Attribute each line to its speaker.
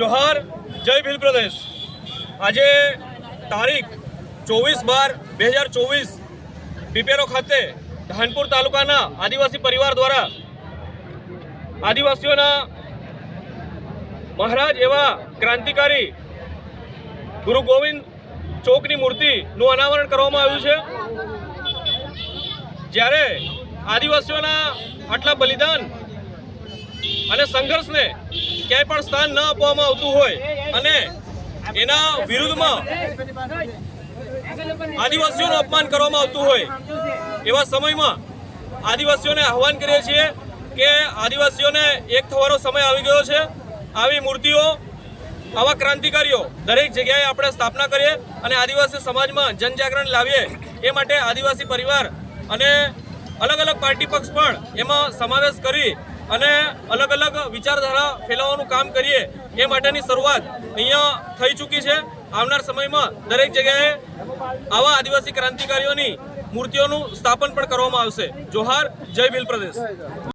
Speaker 1: જોહાર, જય ભીલ પ્રદેશ. આજે તારીખ ચોવીસ બાર બે હજાર ચોવીસ, પીપેરો ખાતે ધાનપુર તાલુકાના આદિવાસી પરિવાર દ્વારા આદિવાસીઓના મહારાજ એવા ક્રાંતિકારી ગુરુ ગોવિંદ ચોકની મૂર્તિનું અનાવરણ કરવામાં આવ્યું છે. જ્યારે આદિવાસીઓના આટલા બલિદાન અને સંઘર્ષને ક્યાંય પણ સ્થાન ન આપવામાં આવતું હોય અને એના વિરુદ્ધમાં આદિવાસીઓનું અપમાન કરવામાં આવતું હોય એવા સમયમાં આદિવાસીઓને આહવાન કરીએ છીએ કે આદિવાસીઓને એક થવાનો સમય આવી ગયો છે. આવી મૂર્તિઓ, આવા ક્રાંતિકારીઓ દરેક જગ્યાએ આપણે સ્થાપના કરીએ અને આદિવાસી સમાજમાં જનજાગરણ લાવીએ એ માટે આદિવાસી પરિવાર અને અલગ અલગ પાર્ટી પક્ષ પણ એમાં સમાવેશ કરી અને અલગ અલગ વિચારધારા ફેલાવવાનું કામ કરીએ એ માટેની શરૂઆત અહીંયા થઈ ચૂકી છે. આવનાર સમયમાં દરેક જગ્યાએ આવા આદિવાસી ક્રાંતિકારીઓની મૂર્તિઓનું સ્થાપન પણ કરવામાં આવશે. જોહાર, જય ભીલ પ્રદેશ.